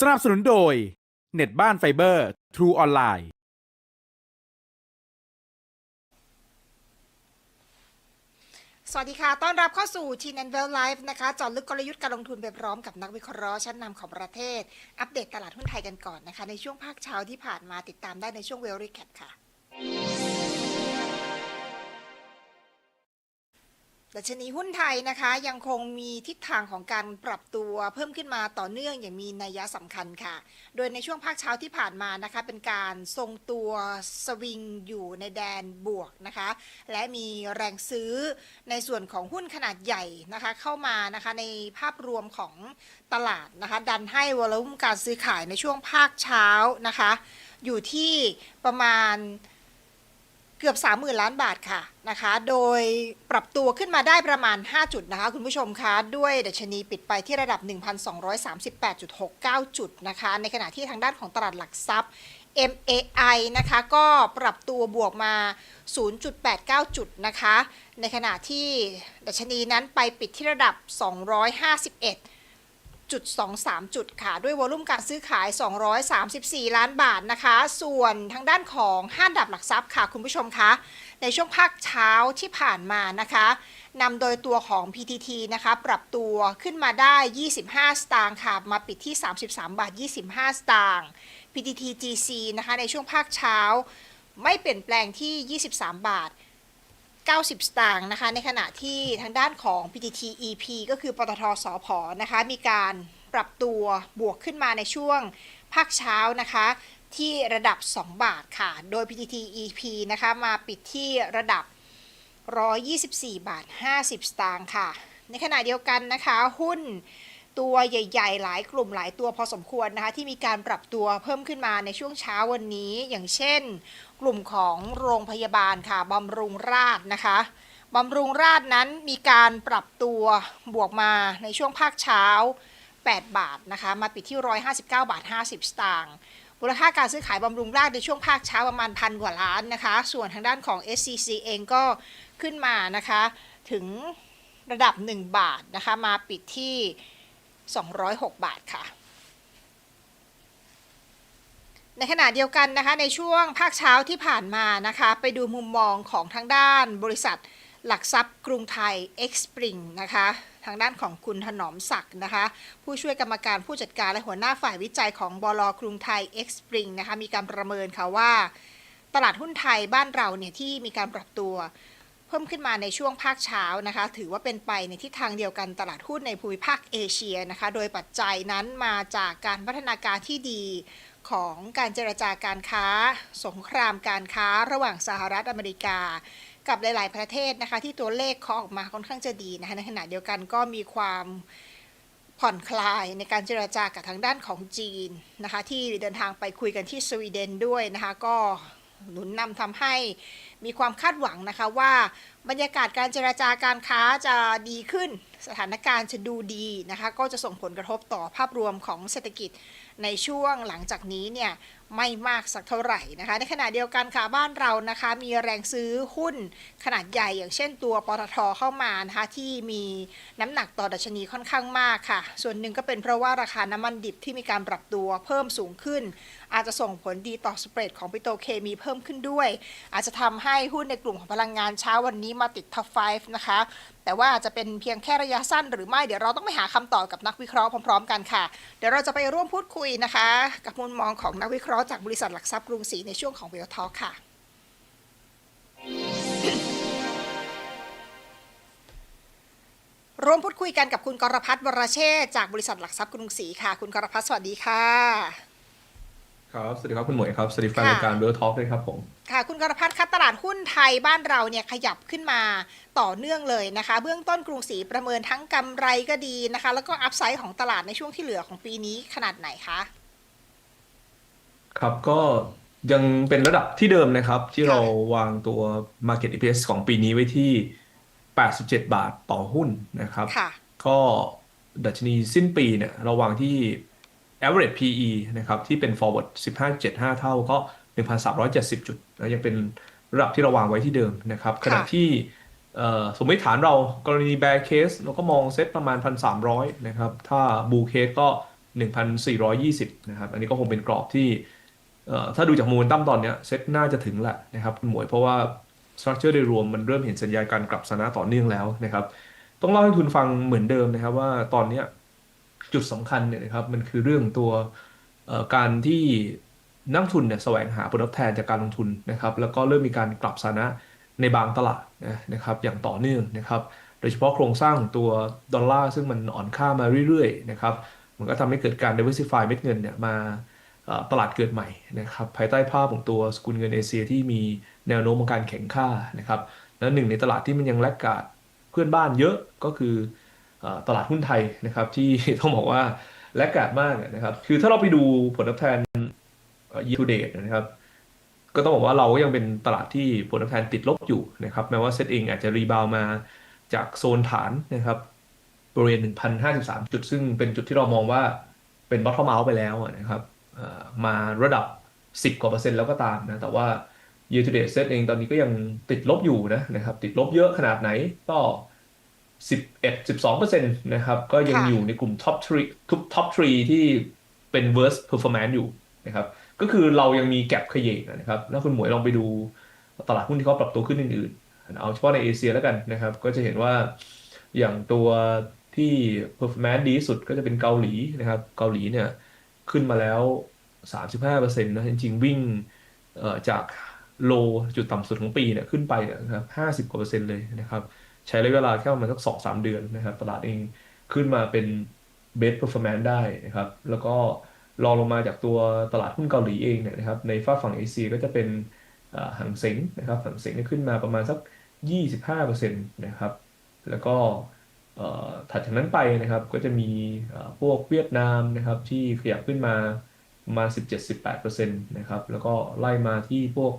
สนับสนุนโดย เน็ตบ้านไฟเบอร์ True ออนไลน์ สวัสดีค่ะ ต้อนรับเข้าสู่ t ี n and Well Life นะคะจอดลึกกลยุทธ์การลงทุนไปพร้อมกับนักวิเคราะห์ชั้นนำของประเทศ อัปเดตตลาดหุ้นไทยกันก่อนนะคะ ในช่วงภาคเช้าที่ผ่านมาติดตามได้ในช่วง Well Recap ค่ะ ดัชนีหุ้นไทยนะคะยังคงมีทิศทางของการปรับตัวเพิ่มขึ้นมาต่อเนื่องอย่างมีนัยสำคัญค่ะ โดยในช่วงภาคเช้าที่ผ่านมานะคะเป็นการทรงตัวสวิงอยู่ในแดนบวกนะคะ และมีแรงซื้อในส่วนของหุ้นขนาดใหญ่นะคะเข้ามานะคะในภาพรวมของตลาดนะคะดันให้วอลุ่มการซื้อขายในช่วงภาคเช้านะคะ อยู่ที่ประมาณ เกือบ 30,000 ล้านบาทค่ะนะคะ โดยปรับตัวขึ้นมาได้ประมาณ 5 จุดนะคะ คุณผู้ชมคะ ด้วยดัชนีปิดไปที่ระดับ 1,238.69 จุดนะคะ ในขณะที่ทางด้านของตลาดหลักทรัพย์ MAI นะคะ ก็ปรับตัวบวกมา 0.89 จุดนะคะ ในขณะที่ดัชนีนั้นไปปิดที่ระดับ 251 จุด23 จุดค่ะ ด้วยวอลุ่มการซื้อขาย 234 ล้านบาทนะคะ ส่วนทางด้านของห้างดับหลักทรัพย์ค่ะคุณผู้ชมคะในช่วงภาคเช้าที่ผ่านมานะคะนำโดยตัวของ PTT นะคะ ปรับตัวขึ้นมาได้ 25 สตางค์ค่ะ มาปิดที่ 33 บาท 25 สตางค์ PTT GC นะคะ ในช่วงภาคเช้า ไม่เปลี่ยนแปลงที่ 23 บาท 90 สตางค์นะคะ ในขณะที่ทางด้านของ PTT EP ก็คือปตทสพนะคะ มีการปรับตัวบวกขึ้นมาในช่วงภาคเช้านะคะ ที่ระดับ 2 บาทค่ะ โดย PTT EP นะคะ มาปิดที่ระดับ 124 บาท 50 สตางค์ค่ะ ในขณะเดียวกันนะคะ หุ้นตัวใหญ่ ๆ หลายกลุ่มหลายตัวพอสมควรนะคะ ที่มีการปรับตัวเพิ่มขึ้นมาในช่วงเช้าวันนี้ อย่างเช่น กลุ่มของโรงพยาบาลค่ะบำรุงราษนะคะบำรุงราษนั้นมีการปรับตัวบวกมาในช่วงภาคเช้า 8 บาทนะคะมาปิดที่ 159 บาท 50 สตางค์มูลค่าการซื้อขายบำรุงราษในช่วงภาคเช้าประมาณพันกว่าล้านนะคะ ส่วนทางด้านของ SCC เองก็ขึ้นมานะคะถึงระดับ 1 บาทนะคะมาปิดที่ 206 บาทค่ะ ในขณะเดียวกันนะคะในช่วงภาคเช้าที่ผ่านมานะคะไปดูมุมมองของทางด้านบริษัทหลักทรัพย์กรุงไทย X Spring นะคะทางด้านของคุณถนอมศักดิ์นะคะผู้ช่วยกรรมการผู้จัดการและหัวหน้าฝ่ายวิจัยของบลกรุงไทย X Spring นะคะมีการประเมินค่ะว่า ตลาดหุ้นไทยบ้านเราเนี่ยที่มีการปรับตัว เพิ่มขึ้นมาในช่วงภาคเช้านะคะถือว่าเป็นไปในทิศทางเดียวกันตลาดหุ้นในภูมิภาคเอเชียนะคะโดยปัจจัยนั้นมาจากการพัฒนาการที่ดี ของการเจรจาการค้า สงครามการค้าระหว่างสหรัฐอเมริกา กับหลาย ๆ ประเทศนะคะ ที่ตัวเลขเคาออกมาค่อนข้างจะดีนะคะในขณะเดียวกันก็มีความผ่อนคลายในการเจรจากับทางด้านของจีนนะคะที่เดินทางไปคุยกันที่สวีเดนด้วยนะคะก็หนุนนำทำให้มีความคาดหวังนะคะว่าบรรยากาศการเจรจาการค้าจะดีขึ้น สถานการณ์จะดูดีนะคะก็จะส่งผลกระทบต่อภาพรวมของเศรษฐกิจ ในช่วงหลังจากนี้เนี่ยไม่มากสักเท่าไหร่นะคะ ในขณะเดียวกันค่ะบ้านเรานะคะมีแรงซื้อหุ้นขนาดใหญ่อย่างเช่นตัวปตทเข้ามานะคะที่มีน้ำหนักต่อดัชนีค่อนข้างมากค่ะ ส่วนหนึ่งก็เป็นเพราะว่าราคาน้ำมันดิบที่มีการปรับตัวเพิ่มสูงขึ้น อาจจะส่งผลดีต่อสเปรดของปิโตรเคมีเพิ่มขึ้นด้วย อาจจะทำให้หุ้นในกลุ่มของพลังงานเช้าวันนี้มาติดท็อป5นะคะ แต่ว่าจะเป็นเพียงแค่ระยะสั้นหรือไม่เดี๋ยวเราต้องไปหาคำตอบกับนักวิเคราะห์พร้อมๆ กันค่ะ เดี๋ยวเราจะไปร่วมพูดคุยนะคะ กับมุมมองของนักวิเคราะห์จากบริษัทหลักทรัพย์กรุงศรีในช่วงของเวลทอค่ะ ร่วมพูดคุยกันกับคุณกรพัฒน์วรเชษฐ์จากบริษัทหลักทรัพย์กรุงศรีค่ะ คุณกรพัฒน์สวัสดีค่ะ ครับสวัสดีครับคุณหมวยครับสวัสดีแฟนค่ะรายการเบลท็อกด้วยครับผมค่ะคุณกรพัฒน์คะตลาดหุ้นไทยบ้านเราเนี่ยขยับขึ้นมาต่อเนื่องเลยนะคะ เบื้องต้นกรุงศรีประเมินทั้งกำไรก็ดีนะคะ แล้วก็อัพไซด์ของตลาดในช่วงที่เหลือของปีนี้ขนาดไหนคะครับก็ยังเป็นระดับที่เดิมนะครับ ที่ค่ะเราวางตัว Market EPS ของปีนี้ไว้ที่ 87 บาทต่อหุ้นนะครับค่ะก็ดัชนีสิ้นปีเนี่ยเราวางที่ average PE นะครับที่เป็น forward 15.75 เท่าก็ 1,370 จุดแล้วยังเป็นระดับที่เราวางไว้ที่เดิมนะครับขณะที่เอ่อสมมติฐานเรากรณี bear case เราก็มองเซ็ตประมาณ 1,300 นะครับ ถ้า bull case ก็ 1,420 นะครับ อันนี้ก็คงเป็นกรอบที่เอ่อถ้าดูจากโมเมนตัมตอนเนี้ยเซ็ตน่าจะถึงแหละนะครับคุณหมวยเพราะว่าสตรัคเจอร์โดยรวมมันเริ่มเห็นสัญญาณการกลับสถานะต่อเนื่องแล้วนะครับ ต้องเล่าให้ทุนฟังเหมือนเดิมนะครับว่าตอนเนี้ย จุดสำคัญเนี่ยนะครับมันคือเรื่องตัวการที่นักทุนเนี่ยแสวงหาผลตอบแทนจากการลงทุนนะครับ แล้วก็เริ่มมีการกลับสถานะในบางตลาดนะครับ อย่างต่อเนื่องนะครับ โดยเฉพาะโครงสร้างตัวดอลลาร์ซึ่งมันอ่อนค่ามาเรื่อยๆนะครับมันก็ทำให้เกิดการ diversify เม็ดเงินเนี่ยมาตลาดเกิดใหม่นะครับภายใต้ภาพของตัวสกุลเงินเอเชียที่มีแนวโน้มของการแข็งค่านะครับ และหนึ่งในตลาดที่มันยังแลกขาดเพื่อนบ้านเยอะก็คือ ตลาดหุ้นไทยนะครับ ที่ต้องบอกว่าแลกขาดมากนะครับ คือถ้าเราไปดูผลตอบแทน year to date นะครับ ก็ต้องบอกว่าเราก็ยังเป็นตลาดที่ผลตอบแทนติดลบอยู่นะครับ แม้ว่าเซตเองอาจจะรีบาวมาจากโซนฐานนะครับบริเวณ 1,053 จุด ซึ่งเป็นจุดที่เรามองว่าเป็น bottom out ไปแล้วนะครับมาระดับ 10 กว่าเปอร์เซ็นต์แล้วก็ตามนะ แต่ว่า year to date เซตเองตอนนี้ก็ยังติดลบอยู่นะนะครับ ติดลบเยอะขนาดไหนก็ 11 12เปอร์เซ็นต์นะครับ ก็ยังค่ะอยู่ในกลุ่ม top 3 top 3 ที่เป็น worst performance อยู่นะครับ ก็คือเรายังมีแก็บเขยงนะครับ แล้วคุณหมวยลองไปดูตลาดหุ้นที่เขาปรับตัวขึ้นอื่นๆ เอาเฉพาะในเอเชียแล้วกันนะครับ ก็จะเห็นว่าอย่างตัวที่ performance ดีที่สุดก็จะเป็นเกาหลีนะครับ เกาหลีเนี่ยขึ้นมาแล้ว 35%นะ จริงๆ วิ่งเอ่อจากโลจุดต่ำสุดของปีเนี่ยขึ้นไปเนี่ยนะครับ50กว่าเปอร์เซ็นต์เลยนะครับ ใช้ระยะเวลาแค่ประมาณสักสองสามเดือนนะครับ ตลาดเองขึ้นมาเป็น best performance ได้นะครับ แล้วก็รองลงมาจากตัวตลาดหุ้นเกาหลีเองเนี่ยนะครับ ในฝั่งฝั่งเอเชียก็จะเป็นหางเส็งนะครับหางเส็งขึ้นมาประมาณสัก 25%นะครับ แล้วก็ถัดจากนั้นไปนะครับก็จะมีพวกเวียดนามนะครับที่ขยับขึ้นมาประมาณ17-18%นะครับ แล้วก็ไล่มาที่พวก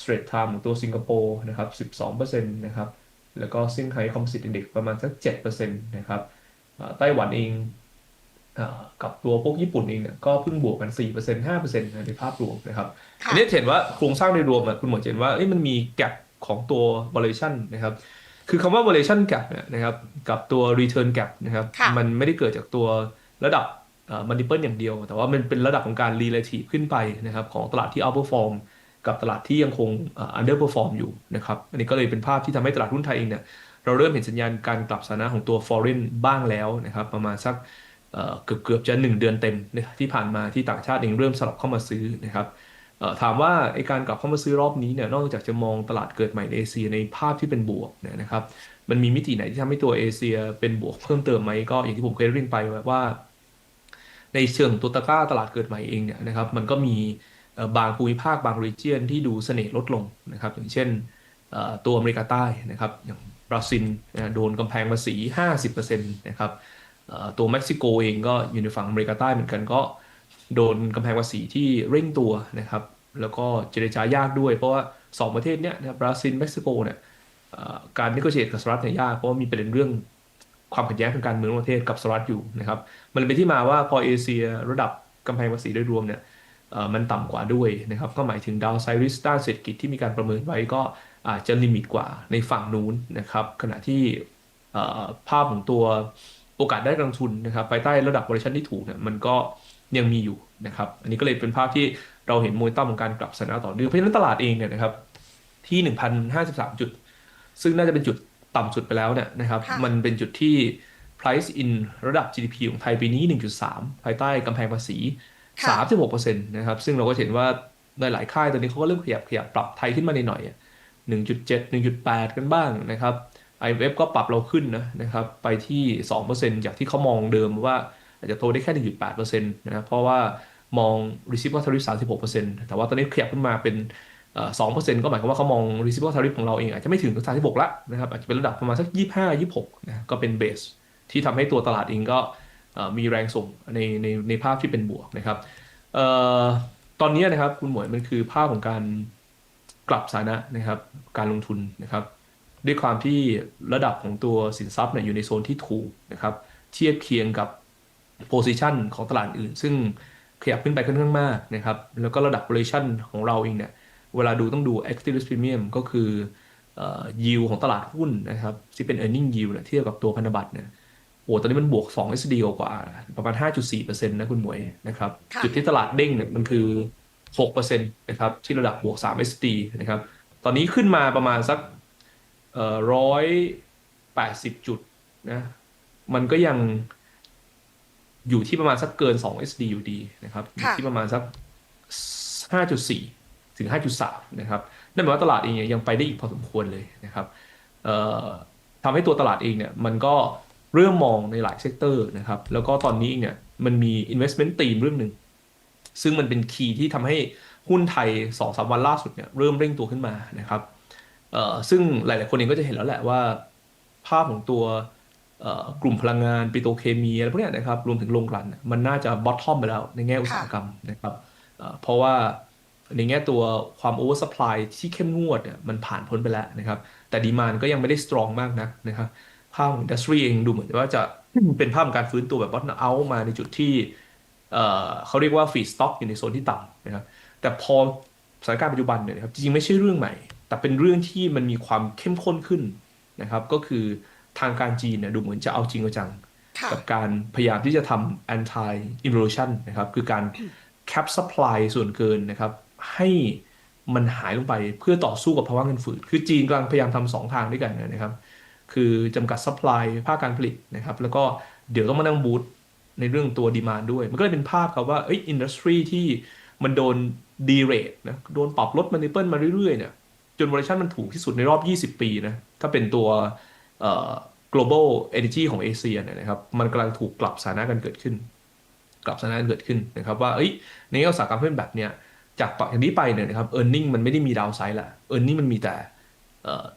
Straits Times ของตัวสิงคโปร์นะครับ 12%นะครับ แล้วก็ซิงไฮ้คอม p ิ t อินเด็กประมาณสัก7%นะครับเอ่อไต้หวันเองเอ่อกับตัวพวกญี่ปุ่นเองเนี่ยก็เพิ่งบวกกัน 4% 5%นะในภาพรวมนะครับค่ะอันนี้เห็นว่าโครงสร้างโดยรวมอะคุณหมอจะเห็นว่าเอ้ยมันมีแก p ของตัว valuation นะครับ คือคำว่า valuation gap เนี่ยนะครับกับตัว return gap นะครับค่ะมันไม่ได้เกิดจากตัวระดับเอ่อ multiple อย่างเดียว แต่ว่ามันเป็นระดับของการ relative ขึ้นไปนะครับของตลาดที่ outperform กับตลาดที่ยังคงเอ่อ underperform อยู่นะครับอันนี้ก็เลยเป็นภาพที่ทำให้ตลาดหุ้นไทยเองเนี่ยเราเริ่มเห็นสัญญาณการกลับสถานะของตัว foreign บ้างแล้วนะครับประมาณสักเกือบเกือบจะ 1 เดือนเต็มที่ผ่านมาที่ต่างชาติเองเริ่มสลับเข้ามาซื้อนะครับถามว่าไอการกลับเข้ามาซื้อรอบนี้เนี่ยนอกจากจะมองตลาดเกิดใหม่ในเอเชียในภาพที่เป็นบวกเนี่ยนะครับมันมีมิติไหนที่ทำให้ตัวเอเชียเป็นบวกเพิ่มเติมไหมก็อย่างที่ผมเคยเรียนไปว่า ในเชิงตัวตะก้าตลาดเกิดใหม่เองเนี่ยนะครับมันก็มี บางภูมิภาคบางรีเจียนที่ดูเสน่ห์ลดลงนะครับ อย่างเช่นตัวอเมริกาใต้นะครับ อย่างบราซิลโดนกำแพงภาษี 50%นะครับตัวเม็กซิโกเองก็อยู่ในฝั่งอเมริกาใต้เหมือนกันก็โดนกำแพงภาษีที่เร่งตัวนะครับ แล้วก็เจรจายากด้วยเพราะว่าสองประเทศเนี้ยนะครับบราซิลเม็กซิโกเนี่ยการนิโกเชตกับสหรัฐเนี่ยยากเพราะว่ามีประเด็นเรื่องความขัดแย้งทางการเมืองระหว่างประเทศกับสหรัฐอยู่นะครับ มันเป็นที่มาว่าพอเอเชียระดับกำแพงภาษีโดยรวมเนี่ย มันต่ำกว่าด้วยนะครับก็หมายถึงดาวไซริสด้านเศรษฐกิจที่มีการประเมินไว้ก็อาจจะลิมิตกว่าในฝั่งนู้นนะครับขณะที่เอ่อภาพของตัวโอกาสได้กำลังทุนนะครับภายใต้ระดับ valuation ที่ถูกเนี่ยมันก็ยังมีอยู่นะครับอันนี้ก็เลยเป็นภาพที่เราเห็นโมเมนตัมของการกลับสถานะต่อเนื่องเพราะฉะนั้นตลาดเองเนี่ยนะครับที่ 1,053 จุด ซึ่งน่าจะเป็นจุดต่ำสุดไปแล้วเนี่ยนะครับค่ะมันเป็นจุดที่ price in ระดับ GDP ของไทยปีนี้ 1.3 ภายใต้กำแพงภาษีค่ะ 36%นะครับซึ่งเราก็เห็นว่าในหลายค่ายตอนนี้เขาก็เริ่มขยับขยับปรับไทยขึ้นมาในหน่อยอะ1.7 1.8 กันบ้างนะครับ IMF ก็ปรับเราขึ้นนะนะครับไปที่ 2%จากที่เขามองเดิมว่าอาจจะโตได้แค่ 1.8%นะครับเพราะว่ามอง reciprocal tariff 36%แต่ว่าตอนนี้ขยับขึ้นมาเป็นสองเปอ่อ2%ก็หมายความว่าเขามอง reciprocal tariff ของเราเองอาจจะไม่ถึง36ละนะครับอาจจะเป็นระดับประมาณสัก 25 26นะก็เป็นเบสที่ทำให้ตัวตลาดเองก็ มีแรงส่งในในในภาพที่เป็นบวกนะครับออตอนนี้นะครับคุณหมวยมันคือภาพของการกลับสถานะนะครับการลงทุนนะครับด้วยความที่ระดับของตัวสินทรัพย์เนี่ยอยู่ในโซนที่ถูกนะครับเทียบเคียงกับ position ของตลาดอื่น ซึ่งขยับขึ้นไปค่อนข้างมากนะครับแล้วก็ระดับ valuation ของเราเองเนี่ยเวลาดูต้องดู active risk premium ก็คือเอ่อ yield ของตลาดหุ้นนะครับที่เป็น earning yield เนี่ยเทียบกับตัวพันธบัตรเนี่ย โอ้ตอนนี้มันบวก2 SD กว่าๆประมาณ 5.4%นะคุณหมวยนะครับค่ะจุดที่ตลาดเด้งเนี่ยมันคือ 6%นะครับ ที่ระดับบวก3 SD นะครับ ตอนนี้ขึ้นมาประมาณสักเอ่อร้อยแปดสิบจุดนะ มันก็ยังอยู่ที่ประมาณสักเกิน 2 SD อยู่ดีนะครับอยู่ค่ะที่ประมาณสัก 5.4 ถึง 5.3 นะครับ นั่นหมายว่าตลาดเองเนี่ยยังไปได้อีกพอสมควรเลยนะครับเอ่อทำให้ตัวตลาดเองเนี่ยมันก็ เริ่มมองในหลายเซกเตอร์นะครับ แล้วก็ตอนนี้เนี่ยมันมี investment theme เรื่องหนึ่ง ซึ่งมันเป็นคีย์ที่ทำให้หุ้นไทย 2-3 วันล่าสุดเนี่ยเริ่มเร่งตัวขึ้นมานะครับซึ่งหลาย ๆ คนเองก็จะเห็นแล้วแหละว่า ภาพของตัวกลุ่มพลังงานปิโตรเคมีอะไรพวกนี้นะครับ รวมถึงโรงกลั่นมันน่าจะบอททอมไปแล้วในแง่อุตสาหกรรมนะครับเพราะว่าในแง่ตัวความโอเวอร์สปายที่เข้มงวดเนี่ยมันผ่านพ้นไปแล้วนะครับ แต่ดีมานก็ยังไม่ได้สตรองมากนักนะครับ ภาพของอินดัสทรีเองดูเหมือนว่าจะเป็นภาพของการฟื้นตัวแบบบอทเอามาในจุดที่เอ่อเขาเรียกว่าฟีดสต็อกอยู่ในโซนที่ต่ำนะครับแต่พอสถานการณ์ปัจจุบันเนี่ยนะครับจริงๆไม่ใช่เรื่องใหม่ แต่เป็นเรื่องที่มันมีความเข้มข้นขึ้นนะครับ ก็คือทางการจีนเนี่ยดูเหมือนจะเอาจริงเอาจังค่ะกับการพยายามที่จะทำ anti involution นะครับ คือการ cap supply ส่วนเกินนะครับ ให้มันหายลงไปเพื่อต่อสู้กับภาวะเงินฝืดคือจีนกำลังพยายามทำสองทางด้วยกันนะครับ คือจำกัด supply ภาคการผลิตนะครับแล้วก็เดี๋ยวต้องมานั่งบูตในเรื่องตัวดีมานด้วย มันก็เลยเป็นภาพครับว่าเอ้ยอินดัสทรีที่มันโดนดีเรทนะโดนปรับลดมันนิเปิลมาเรื่อยๆเนี่ยจนวอลชั่นมันถูกที่สุดในรอบ 20 ปีนะถ้าเป็นตัวเอ่อ global energy ของเอเชียเนี่ยนะครับมันกำลังถูกกลับสถานะกันเกิดขึ้น กลับสถานะกันเกิดขึ้นนะครับว่าเอ้ยในอุตสาหกรรมเพื่อนแบบเนี้ยจากต่อจากนี้ไปเนี่ยนะครับ e a r n i n g มันไม่ได้มีดาวไซด์ละ e a r n i n g มันมีแต่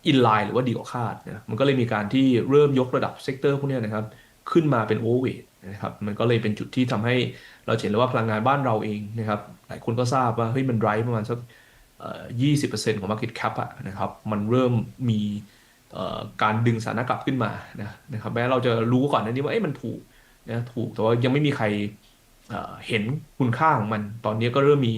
อินไลน์หรือว่าดีกว่าคาดนะมันก็เลยมีการที่เริ่มยกระดับเซกเตอร์พวกนี้นะครับขึ้นมาเป็นโอเวอร์เวทนะครับมันก็เลยเป็นจุดที่ทำให้เราเห็นแล้วว่าพลังงานบ้านเราเองนะครับหลายคนก็ทราบว่าเฮ้ยมันไร้ประมาณสักยี่สิบเปอร์เซ็นต์ของ market cap อะนะครับมันเริ่มมีการดึงสถานะกลับขึ้นมานะนะครับแม้เราจะรู้ก่อนหน้านี้ว่าเอ๊ะมันถูกนะถูกแต่ว่ายังไม่มีใครเห็นคุณค่าของมัน ตอนนี้ก็เริ่มมี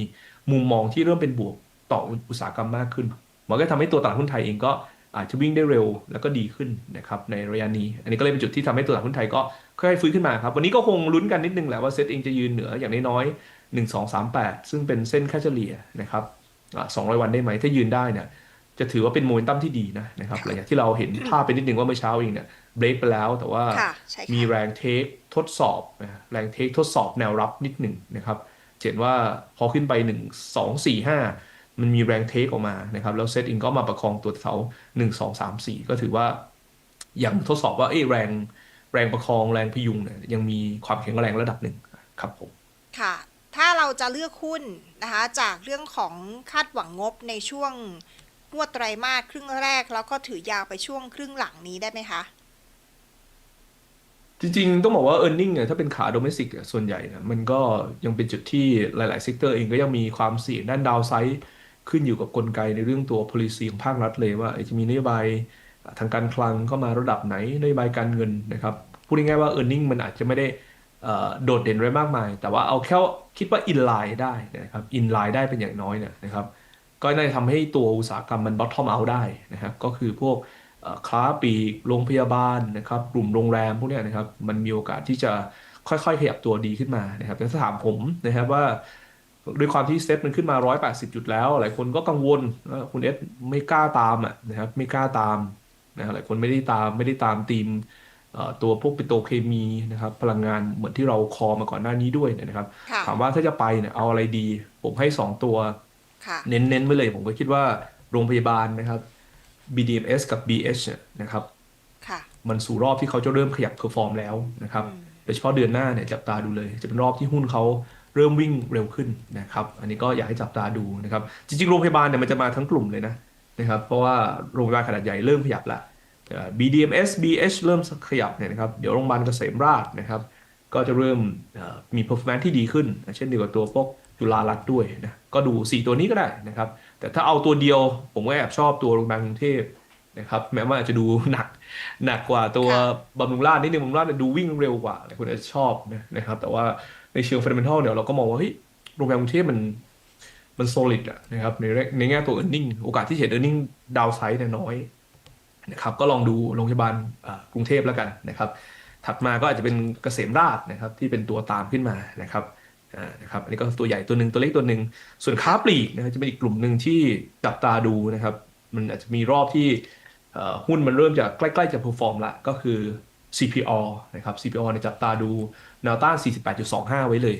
มุมมองที่เริ่มเป็นบวกต่ออุตสาหกรรมมากขึ้น มันก็ทำให้ตัวตลาดหุ้นไทยเองก็อาจจะวิ่งได้เร็วแล้วก็ดีขึ้นนะครับในระยะนี้ อันนี้ก็เลยเป็นจุดที่ทำให้ตัวตลาดหุ้นไทยก็ค่อยๆฟื้นขึ้นมาครับ วันนี้ก็คงลุ้นกันนิดนึงแหละว่าเซตเองจะยืนเหนืออย่างน้อยๆหนึ่งสองสามแปดซึ่งเป็นเส้นค่าเฉลี่ยนะครับสองร้อยวันได้ไหมถ้ายืนได้เนี่ยจะถือว่าเป็นโมเมนตัมที่ดีนะนะครับหลังจากที่เราเห็นภาพไปนิดนึงว่าเมื่อเช้าเองเนี่ยเบรกไปแล้วแต่ว่าค่ะใช่ค่ะมีแรงเทคทดสอบนะแรงเทคทดสอบแนวรับนิดหนึ่งนะครับเห็นว่าพอขึ้นไป1 2 4 5 มันมีแรงเทคออกมานะครับแล้วเซตอิงก็มาประคองตัวเสา1 2 3 4 ก็ถือว่ายังทดสอบว่าเอ้ยแรงแรงประคองแรงพยุงเนี่ยยังมีความแข็งแรงระดับหนึ่งครับผมค่ะ ถ้าเราจะเลือกหุ้นนะคะจากเรื่องของคาดหวังงบในช่วงงวดไตรมาสครึ่งแรก แล้วก็ถือยาวไปช่วงครึ่งหลังนี้ได้ไหมคะจริงๆ ต้องบอกว่า e a r n i n g เนี่ยถ้าเป็นขาโดเมสติกส่วนใหญ่เนี่ยมันก็ยังเป็นจุดที่หลายๆเซกเตอร์เองก็ยังมีความเสี่ยงด้านดาวไซด์ ขึ้นอยู่กับกลไกในเรื่องตัว policy ของภาครัฐเลยว่าจะมีนโยบายทางการคลังเข้ามาระดับไหนนโยบายการเงินนะครับพูดง่ายๆว่า e a r n i n g มันอาจจะไม่ได้โดดเด่นไว้มากมาย แต่ว่าเอาแค่คิดว่า in line ได้นะครับ in line ได้เป็นอย่างน้อยเนี่ยนะครับก็น่าจะทำให้ตัวอุตสาหกรรมมัน bottom out ได้นะครับก็คือพวกค้าปีกโรงพยาบาลนะครับกลุ่มโรงแรมพวกเนี้ยนะครับมันมีโอกาสที่จะค่อยๆขยับตัวดีขึ้นมานะครับแต่ถ้าถามผมนะครับว่า ด้วยความที่เซ็ตมันขึ้นมา 180 จุดแล้ว หลายคนก็กังวลว่าคุณเอสไม่กล้าตามอะนะครับไม่กล้าตามนะหลายคนไม่ได้ตามไม่ได้ตามทีมเอ่อตัวพวกปิโตรเคมีนะครับพลังงานเหมือนที่เราคอมาก่อนหน้านี้ด้วยนะครับค่ะถามว่าถ้าจะไปเนี่ยเอาอะไรดี ผมให้สองตัวค่ะเน้นๆไว้เลย ผมก็คิดว่าโรงพยาบาลนะครับ BDMS กับ BH เนี่ยนะครับค่ะมันสู่รอบที่เขาจะเริ่มขยับเพอร์ฟอร์มแล้วนะครับอืมโดยเฉพาะเดือนหน้าเนี่ยจับตาดูเลย จะเป็นรอบที่หุ้นเขา เริ่มวิ่งเร็วขึ้นนะครับ อันนี้ก็อยากให้จับตาดูนะครับ จริงๆ โรงพยาบาลเนี่ยมันจะมาทั้งกลุ่มเลยนะนะครับ เพราะว่าโรงพยาบาลขนาดใหญ่เริ่มขยับละเอ่อ BDMS BH เริ่มขยับเนี่ยนะครับ เดี๋ยวโรงพยาบาลเกษมราษฎร์นะครับ ก็จะเริ่มเอ่อมี performance ที่ดีขึ้น เช่นเดียวกับตัวพวกจุฬารัตน์ด้วยนะ ก็ดู 4 ตัวนี้ก็ได้นะครับ แต่ถ้าเอาตัวเดียวผมก็แอบชอบตัวโรงพยาบาลกรุงเทพนะครับแม้ว่าอาจจะดูหนักหนักกว่าตัวค่ะบำรุงราษฎร์นิดนึงบำรุงราษฎร์เนี่ยดูวิ่งเร็วกว่าหลายคนอาจจะชอบนะนะครับ แต่ว่า ในเชิง fundamental เนี่ยเราก็มองว่าเฮ้ยโรงพยาบาลกรุงเทพมันมัน solid อะนะครับในในแง่ตัว earning โอกาสที่เห็น earning downside เนี่ยน้อยนะครับก็ลองดูโรงพยาบาลกรุงเทพแล้วกันนะครับ ถัดมาก็อาจจะเป็นเกษมราชนะครับที่เป็นตัวตามขึ้นมานะครับนะครับอันนี้ก็ตัวใหญ่ตัวหนึ่งตัวเล็กตัวหนึ่งส่วนค้าปลีกนะครับจะเป็นอีกกลุ่มหนึ่งที่จับตาดูนะครับ มันอาจจะมีรอบที่หุ้นมันเริ่มจะใกล้ ๆ จะเพอร์ฟอร์มละก็คือ CPO นะครับ CPO เนี่ยจับตาดูแนวต้าน 48.25 ไว้เลย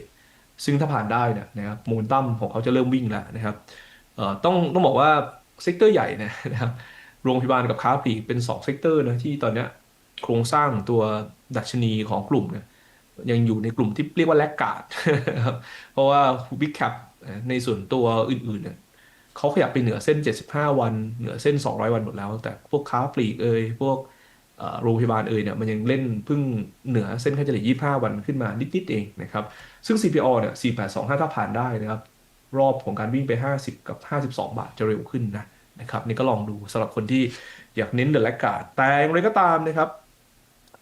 ซึ่งถ้าผ่านได้นี่ยนะครับโมเมนตัมของเขาจะเริ่มวิ่งแล้วนะครับต้องต้องบอกว่าเซกเตอร์ใหญ่นยนะครับโรงพยาบาลกับค้าปลีกเป็น2เซกเตอร์นะที่ตอนนี้โครงสร้างตัวดัชนีของกลุ่มเนี่ยยังอยู่ในกลุ่มที่เรียกว่าแลกกาดเพราะว่า Big Cap ในส่วนตัวอื่นๆเนี่ยเขาขยับไปเหนือเส้น 75 วัน เหนือเส้น 200 วันหมดแล้ว แต่พวกค้าปลีกเอ่ยพวก โรงพยาบาลเอ่ยเนี่ยมันยังเล่นพิ่งเหนือเส้นค่าเฉลี่ย 25 วันขึ้นมานิดๆเองนะครับ ซึ่ง CPO เนี่ย 4825ถ้าผ่านได้นะครับ รอบของการวิ่งไป 50 กับ 52 บาทจะเร็วขึ้นนะนะครับนี่ก็ลองดูสำหรับคนที่อยากเน้นเด e แลกกาดแต่อย่างไรก็ตามนะครับ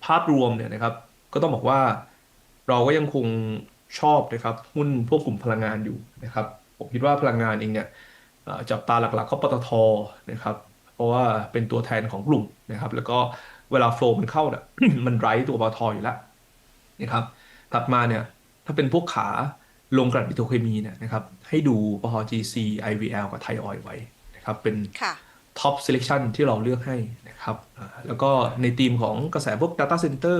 ภาพรวมเนี่ยนะครับก็ต้องบอกว่าเราก็ยังคงชอบนะครับหุ้นพวกกลุ่มพลังงานอยู่นะครับ ผมคิดว่าพลังงานเองเนี่ยจับตาหลักๆก็ปตทนะครับ เพราะว่าเป็นตัวแทนของกลุ่มนะครับ แล้วก็ เวลาโฟล์มันเข้าเนี่ยมันไร้ตัวปตทอยู่แล้วนะครับ ถัดมาเนี่ยถ้าเป็นพวกขาลงกลั่นปิโตรเคมีเนี่ยนะครับ ให้ดูปตท GC IVL กับไทยออยล์ไว้นะครับ เป็นค่ะท็อป selection ที่เราเลือกให้นะครับอ่าแล้วก็ในทีมของกระแสพวก data center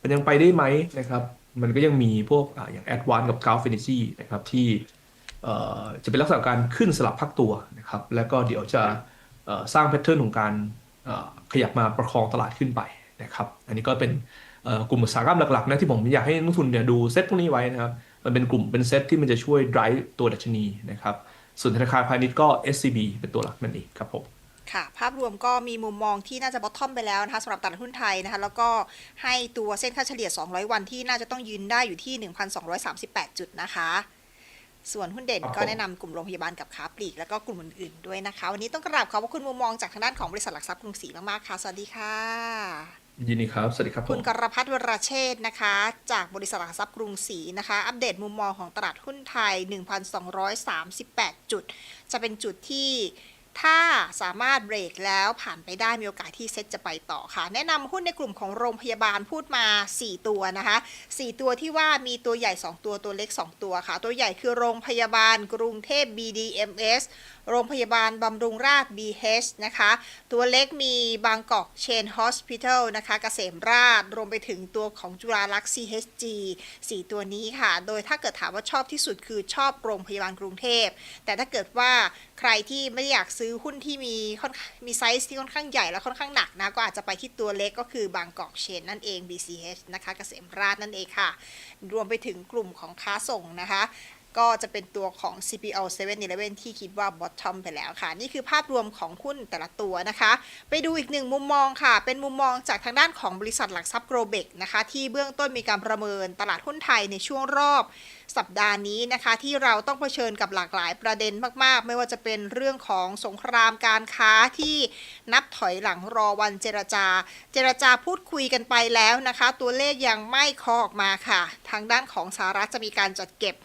มันยังไปได้ไหมนะครับ มันก็ยังมีพวกอาอย่าง Advanced กับ Gulf Energy นะครับที่เอ่อจะเป็นลักษณะการขึ้นสลับพักตัวนะครับ แล้วก็เดี๋ยวจะเอ่อสร้างแพทเทิร์นของการเอ่อ ขยับมาประคองตลาดขึ้นไปนะครับ อันนี้ก็เป็นกลุ่มอุตสาหกรรมหลักๆนะที่ผมอยากให้นักทุนเนี่ยดูเซตพวกนี้ไว้นะครับ มันเป็นกลุ่มเป็นเซตที่มันจะช่วย drive ตัวดัชนีนะครับ ส่วนธนาคารพาณิชย์ก็ SCB เป็นตัวหลักนั่นเองครับผมค่ะภาพรวมก็มีมุมมองที่น่าจะบอททอมไปแล้วนะคะสำหรับตลาดหุ้นไทยนะคะแล้วก็ให้ตัวเส้นค่าเฉลี่ย 200 วันที่น่าจะต้องยืนได้อยู่ที่ 1,238 จุดนะคะ ส่วนหุ้นเด่นครับผมก็แนะนำกลุ่มโรงพยาบาลกับค้าปลีกแล้วก็กลุ่มอื่นๆด้วยนะคะ วันนี้ต้องกราบขอบพระคุณมุมมองจากทางด้านของบริษัทหลักทรัพย์กรุงศรีมากๆค่ะ สวัสดีค่ะ ยินดีครับ สวัสดีครับผคุณมกรพัฒน์วรเชษฐ์นะคะ จากบริษัทหลักทรัพย์กรุงศรีนะคะ อัปเดตมุมมองของตลาดหุ้นไทย 1,238 จุด จะเป็นจุดที่ ถ้าสามารถเบรกแล้วผ่านไปได้มีโอกาสที่เซ็ตจะไปต่อค่ะ แนะนำหุ้นในกลุ่มของโรงพยาบาลพูดมา 4 ตัวนะคะ 4 ตัวที่ว่ามีตัวใหญ่ 2 ตัวตัวเล็ก 2 ตัวค่ะ ตัวใหญ่คือโรงพยาบาลกรุงเทพ BDMS โรงพยาบาลบำรุงราษฎร์ BH นะคะ ตัวเล็กมีบางกอกเชนฮอสพิทอลนะคะเกษมราษฎรรวมไปถึงตัวของจุฬาลักษณ์ CHG 4 ตัวนี้ค่ะ โดยถ้าเกิดถามว่าชอบที่สุดคือชอบโรงพยาบาลกรุงเทพ แต่ถ้าเกิดว่าใครที่ไม่อยากซื้อื้อหุ้นที่มีค่อนมีไซส์ที่ค่อนข้างใหญ่และค่อนข้างหนักนะ ก็อาจจะไปที่ตัวเล็กก็คือบางกอกเชนนั่นเอง BCH นะคะกเกษมราส์นั่นเองค่ะ รวมไปถึงกลุ่มของค้าส่งนะคะ ก็จะเป็นตัวของ CPO 7-Eleven ที่คิดว่า bottom ไปแล้วค่ะ นี่คือภาพรวมของหุ้นแต่ละตัวนะคะ ไปดูอีกหนึ่งมุมมองค่ะ เป็นมุมมองจากทางด้านของบริษัทหลักทรัพย์โกลเบกนะคะ ที่เบื้องต้นมีการประเมินตลาดหุ้นไทยในช่วงรอบสัปดาห์นี้นะคะ ที่เราต้องเผชิญกับหลากหลายประเด็นมาก ๆ ไม่ว่าจะเป็นเรื่องของสงครามการค้าที่นับถอยหลังรอวันเจรจา เจรจาพูดคุยกันไปแล้วนะคะ ตัวเลขยังไม่คาะออกมาค่ะ ทางด้านของสหรัฐจะมีการจัดเก็บ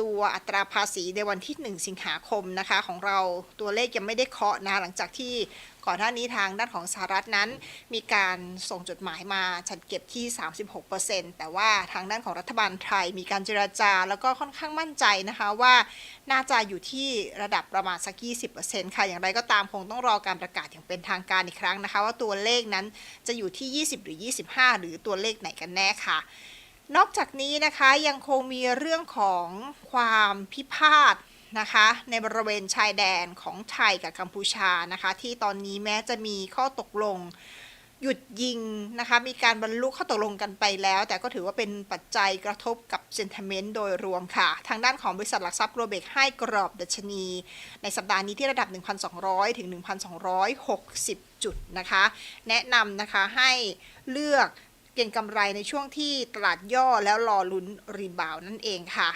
ตัวอัตราภาษีในวันที่ 1 สิงหาคมนะคะของเราตัวเลขยังไม่ได้เคาะนะหลังจากที่ก่อนหน้านี้ทางด้านของสหรัฐนั้น มีการส่งจดหมายมาจัดเก็บที่ 36%แต่ว่าทางด้านของรัฐบาลไทยมีการเจราจา แล้วก็ค่อนข้างมั่นใจนะคะว่าน่าจะอยู่ที่ระดับประมาณสัก 20%ค่ะ อย่างไรก็ตามคงต้องรอการประกาศอย่างเป็นทางการอีกครั้งนะคะ ว่าตัวเลขนั้นจะอยู่ที่ 20 หรือ 25 หรือตัวเลขไหนกันแน่ค่ะ นอกจากนี้นะคะยังคงมีเรื่องของความพิพาทนะคะในบริเวณชายแดนของไทยกับกัมพูชานะคะ ที่ตอนนี้แม้จะมีข้อตกลงหยุดยิงนะคะ มีการบรรลุข้อตกลงกันไปแล้ว แต่ก็ถือว่าเป็นปัจจัยกระทบกับเซนเ i เมนต์โดยรวมค่ะ ทางด้านของบริษัทหลักทรัพย์โรเบกให้กรอบดัชนี ในสัปดาห์นี้ที่ระดับ 1,200 ถึง 1,260 จุดนะคะ แนะนำนะคะให้เลือก เก็งกำไรในช่วงที่ตลาดย่อแล้วรอลุ้นรีบาวด์นั่นเองค่ะ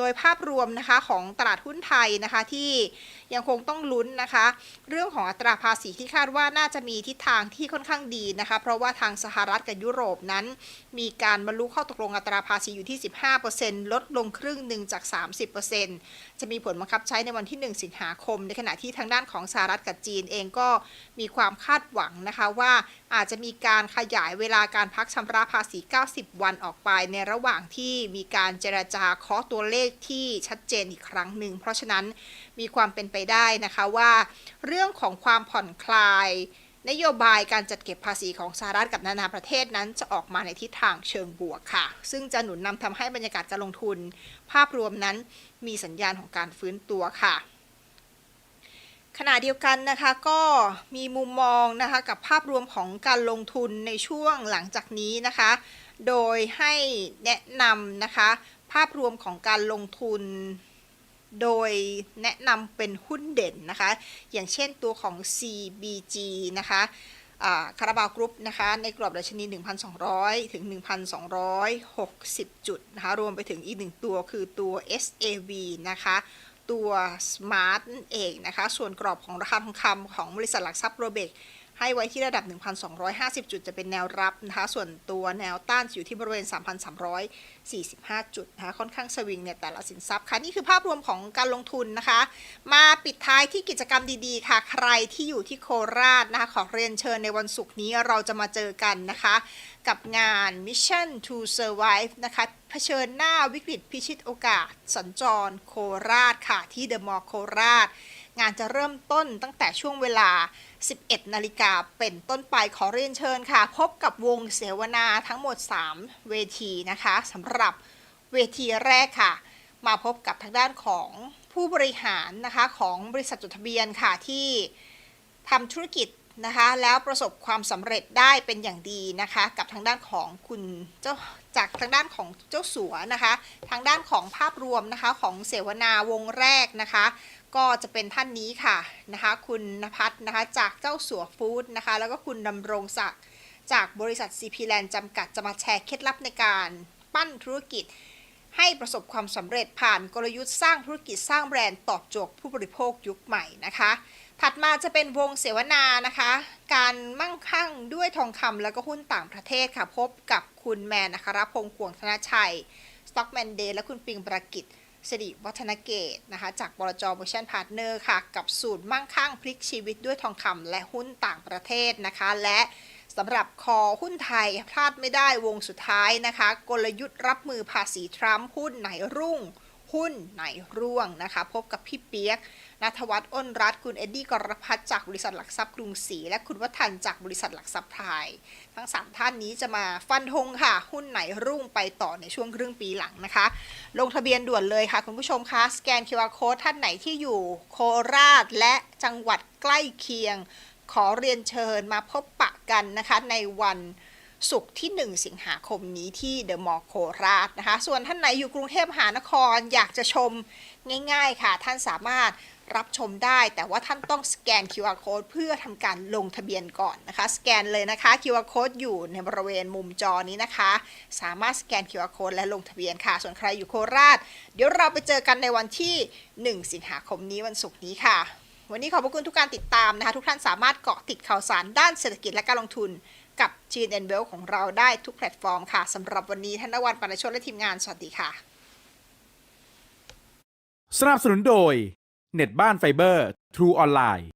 โดยภาพรวมนะคะของตลาดหุ้นไทยนะคะที่ยังคงต้องลุ้นนะคะ เรื่องของอัตราภาษีที่คาดว่าน่าจะมีทิศทางที่ค่อนข้างดีนะคะ เพราะว่าทางสหรัฐกับยุโรปนั้น มีการบรรลุข้อตกลงอัตราภาษีอยู่ที่ 15%ลดลงครึ่งหนึ่งจาก 30%จะมีผลบังคับใช้ในวันที่ 1 สิงหาคม ในขณะที่ทางด้านของสหรัฐกับจีนเองก็มีความคาดหวังนะคะว่าอาจจะมีการขยายเวลาการพักชำระภาษี 90 วันออกไปในระหว่างที่มีการเจรจาเคาะตัวเลขที่ชัดเจนอีกครั้งหนึ่ง เพราะฉะนั้นมีความเป็นไปได้นะคะว่าเรื่องของความผ่อนคลายนโยบายการจัดเก็บภาษีของสหรัฐกับนานาประเทศนั้นจะออกมาในทิศทางเชิงบวกค่ะ ซึ่งจะหนุนนำทำให้บรรยากาศการลงทุน ภาพรวมนั้นมีสัญญาณของการฟื้นตัวค่ะ ขณะเดียวกันนะคะก็มีมุมมองนะคะกับภาพรวมของการลงทุนในช่วงหลังจากนี้นะคะ โดยให้แนะนำนะคะ ภาพรวมของการลงทุนโดยแนะนำเป็นหุ้นเด่นนะคะ อย่างเช่นตัวของ CBG นะคะคาราบาวกรุ๊ปนะคะ ในกรอบดัชนี 1,200 ถึง 1,260 จุดนะคะ รวมไปถึงอีกหนึ่งตัวคือตัว SAV นะคะ ตัว Smart นั่นเองนะคะ ส่วนกรอบของราคาทองคำของบริษัทหลักทรัพย์โรเบก ให้ไว้ที่ระดับ 1,250 จุดจะเป็นแนวรับนะคะส่วนตัวแนวต้านอยู่ที่บริเวณ 3,345 จุดนะคะค่อนข้างสวิงเนี่ยแต่ละสินทรัพย์ค่ะนี่คือภาพรวมของการลงทุนนะคะ มาปิดท้ายที่กิจกรรมดีๆ ค่ะ ใครที่อยู่ที่โคราชนะคะขอเรียนเชิญในวันศุกร์นี้เราจะมาเจอกันนะคะ กับงาน Mission to Survive นะคะเผชิญหน้าวิกฤตพิชิตโอกาส สัญจรโคราชค่ะที่เดอะมอลล์โคราช งานจะเริ่มต้นตั้งแต่ช่วงเวลา 11 นาฬิกาเป็นต้นไปขอเรียนเชิญค่ะ พบกับวงเสวนาทั้งหมด 3 เวทีนะคะสำหรับเวทีแรกค่ะ มาพบกับทางด้านของผู้บริหารนะคะของบริษัทจดทะเบียนค่ะที่ทำธุรกิจนะคะแล้วประสบความสำเร็จได้เป็นอย่างดีนะคะกับทางด้านของคุณเจ้าจากทางด้านของเจ้าสัวนะคะ ทางด้านของภาพรวมนะคะของเสวนาวงแรกนะคะ ก็จะเป็นท่านนี้ค่ะนะคะคุณนภัสนะคะจากเจ้าสัวฟู้ดนะคะแล้วก็คุณดำรงศักดิ์จากบริษัท CP Land จำกัดจะมาแชร์เคล็ดลับในการปั้นธุรกิจ ให้ประสบความสำเร็จผ่านกลยุทธ์สร้างธุรกิจสร้างแบรนด์ตอบโจทย์ผู้บริโภคยุคใหม่นะคะ ถัดมาจะเป็นวงเสวนานะคะ การมั่งคั่งด้วยทองคำแล้วก็หุ้นต่างประเทศค่ะ พบกับคุณแมนนะคะรพงษ์ขวงธนชัย Stockman Day และคุณปิงประกิต สิริวัฒนเกตนะคะจากบลจโมชั่นพาร์ทเนอร์ค่ะ กับสูตรมั่งคั่งพลิกชีวิตด้วยทองคำและหุ้นต่างประเทศนะคะ และสำหรับคอหุ้นไทยพลาดไม่ได้วงสุดท้ายนะคะ กลยุทธ์รับมือภาษีทรัมป์หุ้นไหนรุ่ง หุ้นไหนร่วงนะคะ พบกับพี่เปียก นัทวัฒน์อ้นรัตคุณเอ็ดดี้กรพัฒน์จากบริษัทหลักทรัพย์กรุงศรีและคุณวัฒน์จากบริษัทหลักทรัพย์ไทย ทั้งสามท่านนี้จะมาฟันธงค่ะ หุ้นไหนรุ่งไปต่อในช่วงครึ่งปีหลังนะคะ ลงทะเบียนด่วนเลยค่ะ คุณผู้ชมคะสแกน QR Code ท่านไหนที่อยู่โคราชและจังหวัดใกล้เคียง ขอเรียนเชิญมาพบปะกันนะคะในวันศุกร์ที่ 1 สิงหาคมนี้ที่เดอะมอลล์โคราชนะคะ ส่วนท่านไหนอยู่กรุงเทพมหานครอยากจะชมง่ายๆค่ะ ท่านสามารถ รับชมได้ แต่ว่าท่านต้องสแกน QR Code เพื่อทำการลงทะเบียนก่อนนะคะ สแกนเลยนะคะ QR Code อยู่ในบริเวณมุมจอนี้นะคะ สามารถสแกน QR Code และลงทะเบียนค่ะ ส่วนใครอยู่โคราช เดี๋ยวเราไปเจอกันในวันที่ 1 สิงหาคมนี้วันศุกร์นี้ค่ะ วันนี้ขอบพระคุณทุกการติดตามนะคะ ทุกท่านสามารถเกาะติดข่าวสารด้านเศรษฐกิจและการลงทุนกับ g n w e l ของเราได้ทุกแพลตฟอร์มค่ะสำหรับวันนี้ธนวันปานชนและทีมงานสวัสดีค่ะ สนับสนุนโดย เน็ตบ้านไฟเบอร์ True ออนไลน์